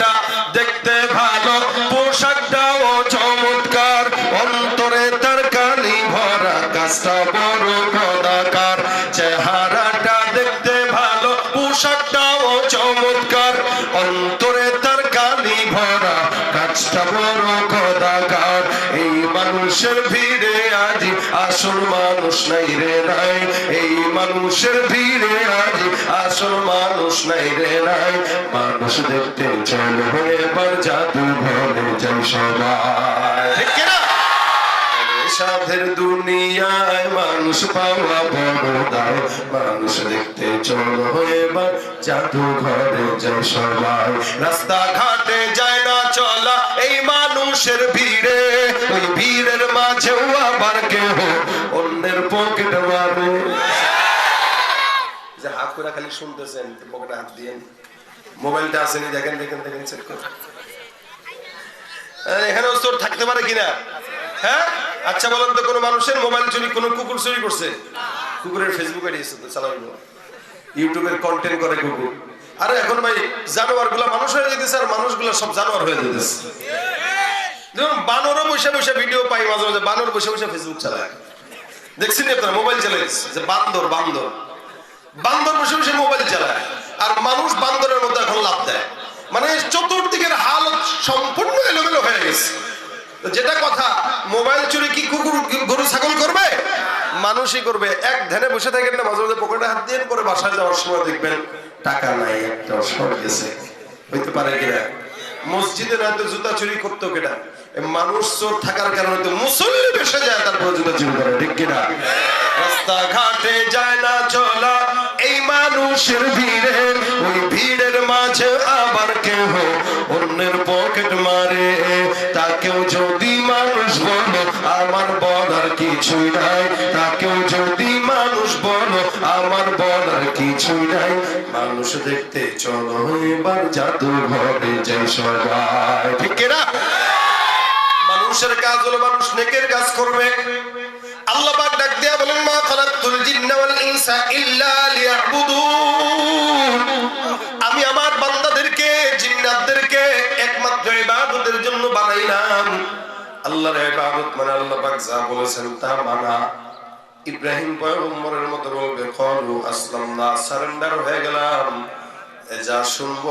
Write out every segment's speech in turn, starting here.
চেহারাটা দেখতে মানুষের ভিড়ে আজি আসল মানুষ নাই রে নাই। এই মানুষের ভিড়ে আজি আসল মানুষ নাই রে নাই। মানুষ দেখতে চল হয়ে বার জাদু ঘরে যাই সবাই। ঠিক কিনা? সাধের দুনিয়ায় মানুষ পাওয়া বড় মানুষ দেখতে চলো এবার জাদু ঘরে যায় সবাই। রাস্তা ঘাটে যায় না চলা এই মানুষের ভিড়ে। ওই ভিড়ের মাঝেও আবার কেহ অন্যের পকেট মারে। যে হাত করে খালি শুনতেছেন, পকেটে হাত দিয়ে। মোবাইলটা আসেনি দেখেন দেখেন দেখেন চেক করুন। থাকতে পারে কিনা? হ্যাঁ? আচ্ছা বলেন তো, কোনো মানুষের মোবাইল চুরি, কোনো কুকুর চুরি করছে? কুকুরের ফেসবুক আইডি তো চালাইবো ইউটিউবের কন্টেন্ট করে কুকুর আরে এখন ভাই জানোয়ারগুলা মানুষ হয়ে যেতেছে আর মানুষগুলো সব জানোয়ার হয়ে যেতেছে। যেমন বানরও বসে বসে ভিডিও পাই মাঝে মাঝে, বানর বসে বসে ফেসবুক চালায়। দেখছি দেখছেন আপনার, মোবাইল চালায় যে বান্দর বান্দর। বান্দর বসে বসে মোবাইল চালায়। আর মানুষ বান্দরের মধ্যে এখন লাভ দেয়। মানে চতুর্দিকের হালত সম্পূর্ণ এলোমেলো হয়ে গেছে। যেটা কথা, মোবাইল চুরি কি কুকুর, গরু ছাগল করবে? মানুষই করবে। এক ধ্যানে বসে থাকেন না, মাঝে মাঝে পকেটে হাত দিয়ে পরে বাসায় যাওয়ার সময় দেখবেন টাকা নাই, একটা সর গেছে। হইতে পারে কিনা? মসজিদে হয়তো জুতা চুরি করতো কেটা মানুষ চোর থাকার কারণে তো মুসল্লি বেসে যায়, তারপরে জুতা চুরি করে, ঠিক কিনা? রাস্তা ঘাটে যায় না, চলা, এই মানুষের ভিড়ে, ওই ভিড়ের মাঝে আবার কেহ অন্যের পকেট মারে। তাকেও যদি মানুষ বলো, আমার বলার কিছুই নাই। তাকেও যদি মানুষ বলো, আমার বলার কিছুই নাই। মানুষ দেখতে চলো, এবার জাদু ঘরে যাই সবাই। ঠিক না মানুষের কাজ হলো মানুষ নেকের কাজ করবে। আল্লাহ পাক ডাক দিয়া বলেন, মা খালাকতুল জিন্না ওয়াল ইনসা ইল্লা লিয়াবুদুন। বানাইলাম আল্লাহর ইবাদত মানে আল্লাহ পাক যা বলেছেন তা মানা। ইব্রাহিম পয়গম্বরের মতো বলবে কলু আসলামনা, সারেন্ডার হয়ে গেলাম। যা শুনব,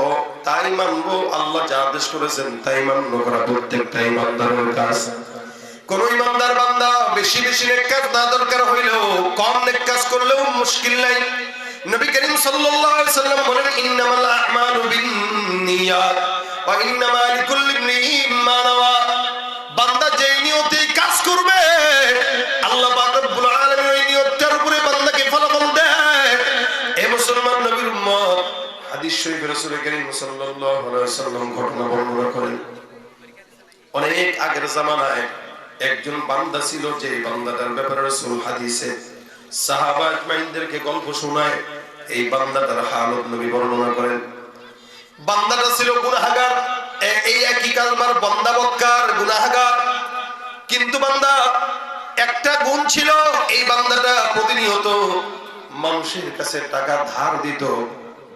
তাই মানবো, আল্লাহ যা আদেশ করেছেন তাই মান্য করা প্রত্যেকটা ইমানদারের কাজ। কোন ইমানদার বান্দা বেশি বেশি নেককাজ না দরকার হইলেও কম নেক কাজ করলেও মুশকিল নাই। নবী করিম সাল্লাল্লাহু আলাইহি সাল্লাম বলেন, ইন্নামাল আ'মালু বিন্নিয়াত। বান্দা যেই কাজ করবে, আল্লাহ রব্বুল উপরে বান্দাকে এ মুসলমান নবীর উম্মত, হাদিস ঘটনা বর্ণনা করেন। অনেক আগের জামানায় একজন বান্দা ছিল যে বান্দাটার ব্যাপারে রাসূল হাদিসে সাহাবা আজমাইনদেরকে গল্প শোনায়। এই বান্দাটার হালত নবী বর্ণনা করেন। বান্দাটা ছিল গুনাহগার। এই একই কালমার বন্দা বক্কার, গুনাহগার। কিন্তু বান্দা, একটা গুণ ছিল, এই বান্দাটা প্রতিনিয়ত মানুষের কাছে টাকা ধার দিত,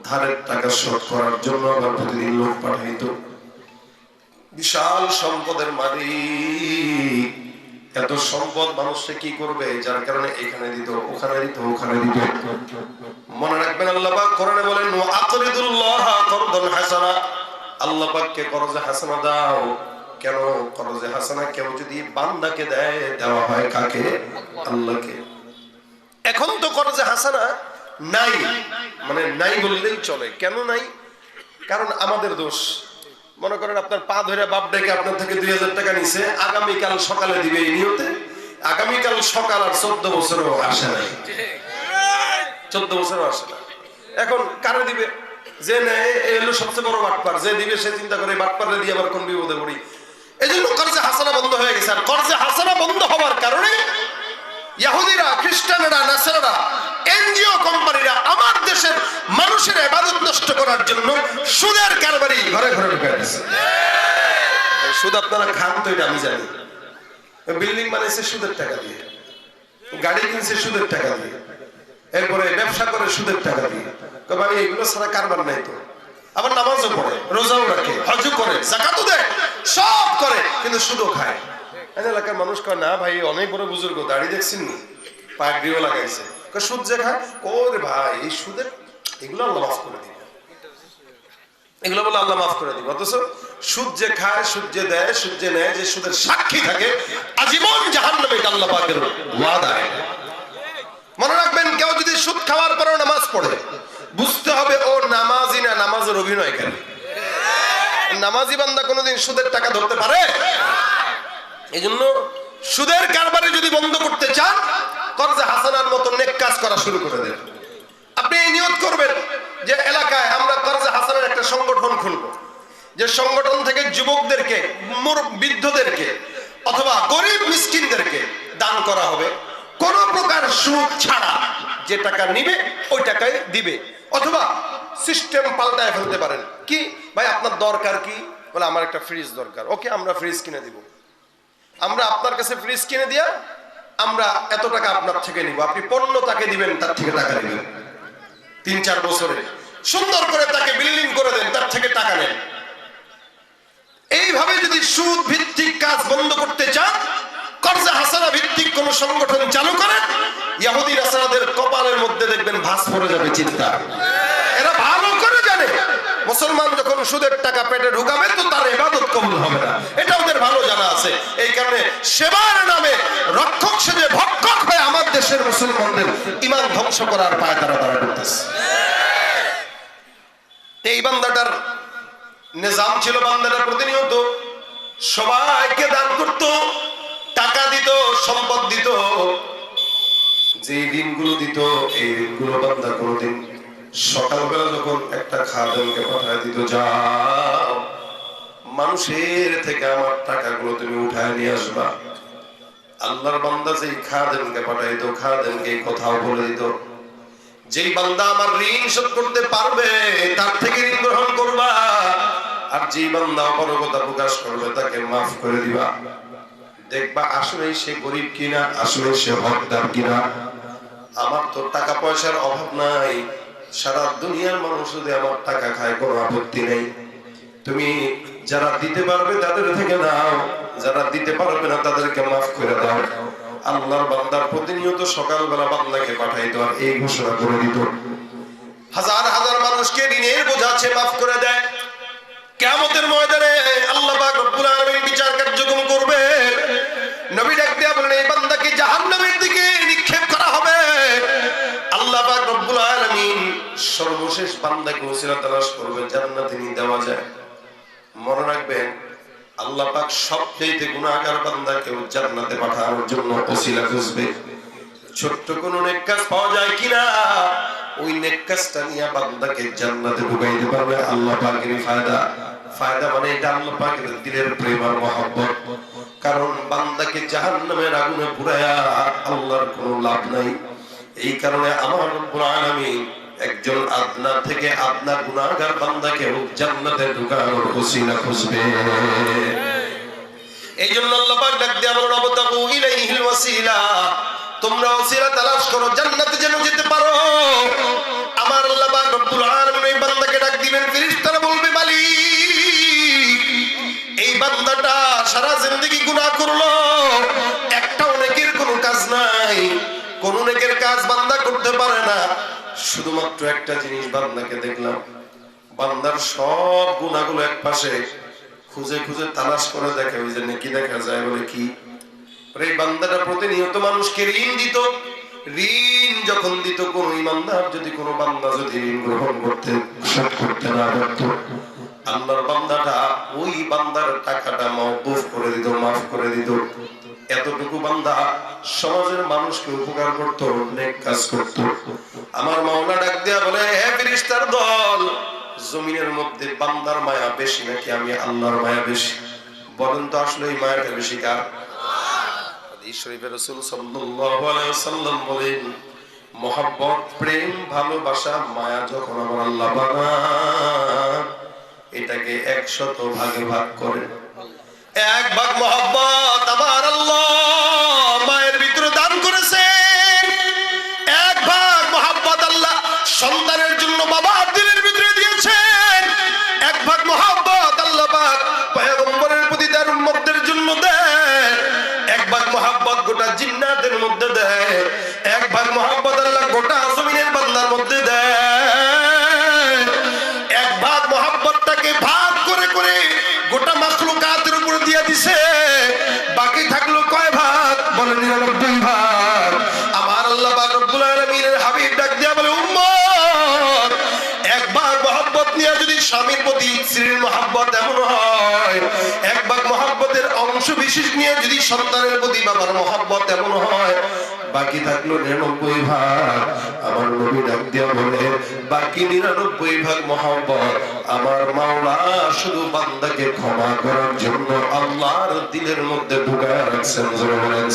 ধারের টাকা শোধ করার জন্য আবার প্রতিদিন লোক পাঠাইতো। বিশাল সম্পদের মালিক। এত সম্পদ মানুষে কি করবে? যার কারণে এখানে দিত, ওখানে দিত ওখানে দিত। মনে রাখবেন, আল্লাহ পাক কোরআনে বলেন আকরিদুল্লাহ করদান হাসানা। আল্লাহ পাককে করজে হাসানা দাও। কেন? করজে হাসানা কেউ যদি বান্দাকে দেয়, দেওয়া হয় কাকে? আল্লাহকে। এখন তো করজে হাসানা নাই। মানে নাই বললেই চলে। কেন নাই? কারণ আমাদের দোষ। মনে করেন আপনার পা ধরে বাপ ডেকে আপনার থেকে দুই হাজার টাকা নিছে, আগামীকাল সকালে দিবে এই নিয়তে। আগামীকাল সকাল আর চোদ্দ বছরও আসে নাই। চোদ্দ বছরও আসে না এখন কারে দিবে? যে নেয়, এ হলো সবচেয়ে বড় বাটপার। যে দিবে, সে চিন্তা করে, বাটপারে দিয়ে আবার কোন বিপদে পড়ি। এই জন্য কর্জে হাসানা বন্ধ হয়ে গেছে। আর কর্জে হাসানা বন্ধ হওয়ার কারণে ইহুদিরা খ্রিস্টানরা, নাসারারা, এনজিও কোম্পানিরা, আমার দেশের মানুষের ইবাদত নষ্ট করার জন্য সুদের কারবারি ঘরে ঘরে ঢুকে আপনারা খান তো এটা আমি জানি। বিল্ডিং বানাইছে সুদের টাকা দিয়ে। গাড়ি কিনছে সুদের টাকা দিয়ে। এরপরে ব্যবসা করে সুদের টাকা দিয়ে। ভাই, এগুলো ছাড়া কারবার নাই তো। আবার নামাজও পড়ে, রোজাও রাখে হজও করে জাকাতও দেয়, সব করে, কিন্তু শুধু খায়। এলাকার মানুষ কয়, না ভাই, অনেক বড় বুজুর্গ, দাড়ি দেখছেন নি? পাগড়িও লাগাইছে। সুদ যে খায়? ওরে ভাই, এই সুদের, এগুলো আল্লাহ মাফ করে দিবে। এগুলো বলে আল্লাহ মাফ করে দিবে। অথচ সুদ যে খায়, সুদ যে দেয়, সুদ যে নেয়, যে সুদের সাক্ষী থাকে, আজীবন জাহান্নামে এটা আল্লাহ পাকের ওয়াদা। মনে রাখবেন, কেউ যদি সুদ খাওয়ার পরেও নামাজ পড়ে, বুঝতে হবে ও নামাজি না নামাজের অভিনয়কারী নামাজি বান্দা কোনোদিন সুদের টাকা ধরতে পারে? এই জন্য সুদের কারবারে যদি বন্ধ করতে চান, কর্জে হাসানার মতো নেক কাজ করা শুরু করে দেন। আপনি এই নিয়ত করবেন যে এলাকায় আমরা কর্জে হাসানের একটা সংগঠন খুলব। যে সংগঠন থেকে যুবকদেরকে বৃদ্ধদেরকে অথবা গরিব মিসকিনদেরকে দান করা হবে। কোন প্রকার সুদ ছাড়া যে টাকা নিবে, ওই টাকায় দিবে। অথবা সিস্টেম পাল্টায় ফেলতে পারেন। কি? ভাই, আপনার দরকার কি? বলে, আমার একটা ফ্রিজ দরকার। ওকে, আমরা ফ্রিজ কিনে দিব। আমরা আপনার কাছে ফ্রিজ কিনে দিয়া আমরা এত টাকা আপনার থেকে নিব। আপনি পণ্য তাকে দিবেন, তার থেকে টাকা দিবেন তিন চার বছরে। সুন্দর করে তাকে বিল্ডিং করে দেন, তার থেকে টাকা নেন। এইভাবে যদি সুদ ভিত্তিক কাজ বন্ধ করতে চান, কর্জা হাসানা ভিত্তিক কোন সংগঠন চালু করেন কপালের মধ্যে দেখবেন ভাস পড়ে যাবে চিন্তা। এরা ভালো করে জানে, মুসলমান যখন সুদের টাকা পেটে ঢুকাবে, তো তার এবাদত কবুল হবে না। এটা ওদের ভালো জানা আছে। এই কারণে সেবার নামে রক্ষক সেজে দেশের মুসলমানদের ইমান ধ্বংস করার পায় তারা তারা করতেছে। এই বান্দাটার নিজাম ছিল বান্দাটা প্রতিনিয়ত। সবাইকে দান করত, টাকা দিত, সম্পদ দিত। যে ঋণগুলো দিত, এই ঋণগুলো বান্দা কোনোদিন সকালবেলা যখন একটা খাদেমকে পাঠায় দিত, যাও, মানুষের থেকে আমার টাকাগুলো তুমি উঠায় নিয়ে আসবা। আল্লাহর বান্দা যেই খাদেমকে পাঠাই দিত খাদেমকে কথাও বলে দিত। যেই বান্দা আমার ঋণ শোধ করতে পারবে, তার থেকে ঋণ গ্রহণ করবা। আর যেই বান্দা অপারগতা প্রকাশ করবে, তাকে মাফ করে দিবা। দেখবা, আসলে সে গরিব কিনা, আসলে সে হকদার কিনা। আমার তো টাকা পয়সার অভাব নাই। সারা দুনিয়ার মানুষ যদি আমার টাকা খায়, কোনো আপত্তি নেই। তুমি যারা দিতে পারবে তাদের থেকে নাও। যারা দিতে পারবে না তাদেরকে মাফ করে দাও। আল্লাহর বান্দার প্রতিনিয়ত সকালবেলা বান্দাকে পাঠাইতো আর এই ঘোষণা করে দিত। হাজার হাজার মানুষকে ঋণের বোঝাচ্ছে মাফ করে দেয়। কেমতের ময়দানে আল্লাহ পাক রব্বুল আলামিন বিচার কার্যক্রম করবে। নবী ডাক দিয়া বলেন এই বান্দাকে জাহান্নামের দিকে নিক্ষেপ করা হবে। আল্লাহ পাক রব্বুল আলামিন সর্বশেষ বান্দাকে ওসিলা তালাশ করবে, জান্নাতে নিয়ে দেওয়া যায়। মনে রাখবেন, আল্লাহ পাক সবচেয়ে গুনাহগার বান্দাকেও জান্নাতে পাঠানোর জন্য ওসিলা খুঁজবে। ছোট্ট কোন নেক কাজ পাওয়া যায় কিনা? ওই নেক কাজটা নিয়ে বান্দাকে জান্নাতে ঢুকাইতে পারবে আল্লাহ পাকের ফায়দা। ফায়দা মানে এটা আল্লাহ পাকের দিলের প্রেম আর মহব্বত। কারণ বান্দাকে জাহান্নামের আগুনে পুরায়া আল্লাহর কোনো লাভ নাই। এই কারণে আমার রব্বুল আলামিন একজন আদনা থেকে আদনা গুনাহগার বান্দাকে হোক জান্নাতে ঢুকানোর ওসিলা খুঁজবে। এই জন্য আল্লাহ পাক ডাক দিয়ে বলেন অবতাকু ইলাইহিল ওয়াসিলা। তোমরা ওসিলা তালাশ করো, জান্নাতে যেন যেতে পারো। আমার আল্লাহ পাক রব্বুল আলামিন এই বান্দাকে ডাক দিবেন, ফেরেশতারা বলবে, মালিক, এই বান্দাটা সারা জিন্দেগি গুনাহ করল। একটা অনেকের কোনো কাজ নাই, কোন অনেকের কাজ বান্দা করতে পারে না। শুধুমাত্র একটা জিনিস বান্দাকে দেখলাম। বান্দার সব গুণাগুলো এক পাশে খুঁজে খুঁজে তালাশ করে দেখে, ওই যে নেকি দেখা যায় বলে কি? বান্দাটা প্রতিনিয়ত মানুষকে ঋণ দিত। ঋণ যখন দিত, কোন ইমানদার যদি, কোনো বান্দা যদি ঋণ গ্রহণ করতে করতে না পারত। আল্লাহর বান্দাটা ওই বান্দার টাকাটা মওকুফ করে দিত, মাফ করে দিত। এতটুকু বান্দা সমাজের মানুষকে উপকার করত, অনেক কাজ করত। আমার মাওলা ডাক দিয়া বলে, হে ফেরেশতার দল, জমিনের মধ্যে বান্দার মায়া বেশি নাকি আমি আল্লাহর মায়া বেশি? বলেন তো আসলে এই মায়াটা বেশি কার? হাদিস শরীফে রাসূল সাল্লাল্লাহু আলাইহি ওয়াসাল্লাম বলেন, মহব্বত, প্রেম, ভালোবাসা, মায়া যখন আমার আল্লাহ বানান এটাকে একশত ভাগে ভাগ করেন এক ভাগ মোহাম্মত আমার আল্লাহ। স্বামীর প্রতি স্ত্রীর মহব্বত এমন হয়, এক ভাগ মহব্বতের অংশ বিশেষ নিয়ে যদি সন্তানের প্রতি বাবার মহব্বত এমন হয়, বাকি থাকল নিরানব্বই ভাগ। আমার নবী ডাক দিয়া বলে, বাকি নিরানব্বই ভাগ মহব্বত আমার মাওলা, শুধু বান্দাকে ক্ষমা করার জন্য আল্লাহর দিলের মধ্যে ঢুকায় রাখছেন বলেন